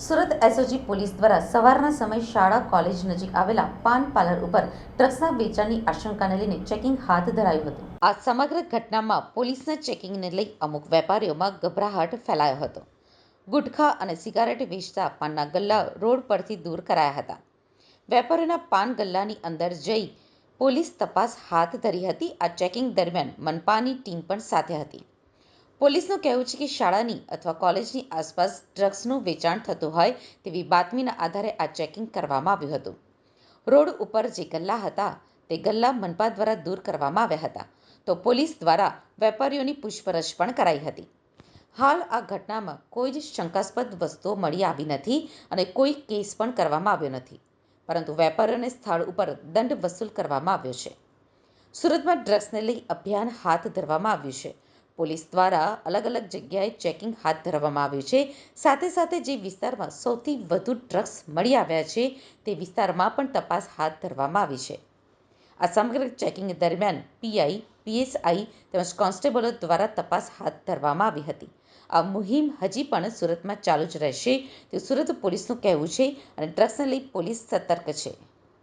Surat SOG police દ્વારા સવારના સમયે શાળા કોલેજ નજીક આવેલા પાન પાર્લર ઉપર ડ્રગ્સના વેચાણની આશંકાને લઈને ચેકિંગ હાથ ધરાયું હતું. આ સમગ્ર ઘટનામાં પોલીસના ચેકિંગને લઈ અમુક વેપારીઓમાં ગભરાહટ ફેલાયો હતો. ગુટખા અને સિગારેટ વેચતા પાનના ગલ્લા રોડ પરથી દૂર કરાયા હતા. વેપારીઓના પાન ગલ્લાની અંદર જઈ પોલીસ તપાસ હાથ ધરી હતી. આ ચેકિંગ દરમિયાન મનપાની ટીમ પણ સાથે હતી. પોલીસનું કહેવું છે કે શાળાની અથવા કોલેજની આસપાસ ડ્રગ્સનું વેચાણ થતું હોય તેવી બાતમીના આધારે આ ચેકિંગ કરવામાં આવ્યું હતું. રોડ ઉપર જે ગલ્લા હતા તે ગલ્લા મનપા દ્વારા દૂર કરવામાં આવ્યા હતા. તો પોલીસ દ્વારા વેપારીઓની પૂછપરછ પણ કરાઈ હતી. હાલ આ ઘટનામાં કોઈ જ શંકાસ્પદ વસ્તુઓ મળી આવી નથી અને કોઈ કેસ પણ કરવામાં આવ્યો નથી. પરંતુ વેપારીઓને સ્થળ ઉપર દંડ વસૂલ કરવામાં આવ્યો છે. સુરતમાં ડ્રગ્સને લઈ અભિયાન હાથ ધરવામાં આવ્યું છે. પોલીસ દ્વારા અલગ અલગ જગ્યાએ ચેકિંગ હાથ ધરવામાં આવ્યું છે. સાથે સાથે જે વિસ્તારમાં સૌથી વધુ ડ્રગ્સ મળી આવ્યા છે, તે વિસ્તારમાં પણ તપાસ હાથ ધરવામાં આવી છે. આ સમગ્ર ચેકિંગ દરમિયાન પીઆઈ, પીએસઆઈ તેમજ કોન્સ્ટેબલો દ્વારા તપાસ હાથ ધરવામાં આવી હતી. આ મુહિમ હજી પણ સુરતમાં ચાલુ જ રહેશે. તે સુરત પોલીસનું કહેવું છે અને ડ્રગ્સને લઈ પોલીસ સતર્ક છે.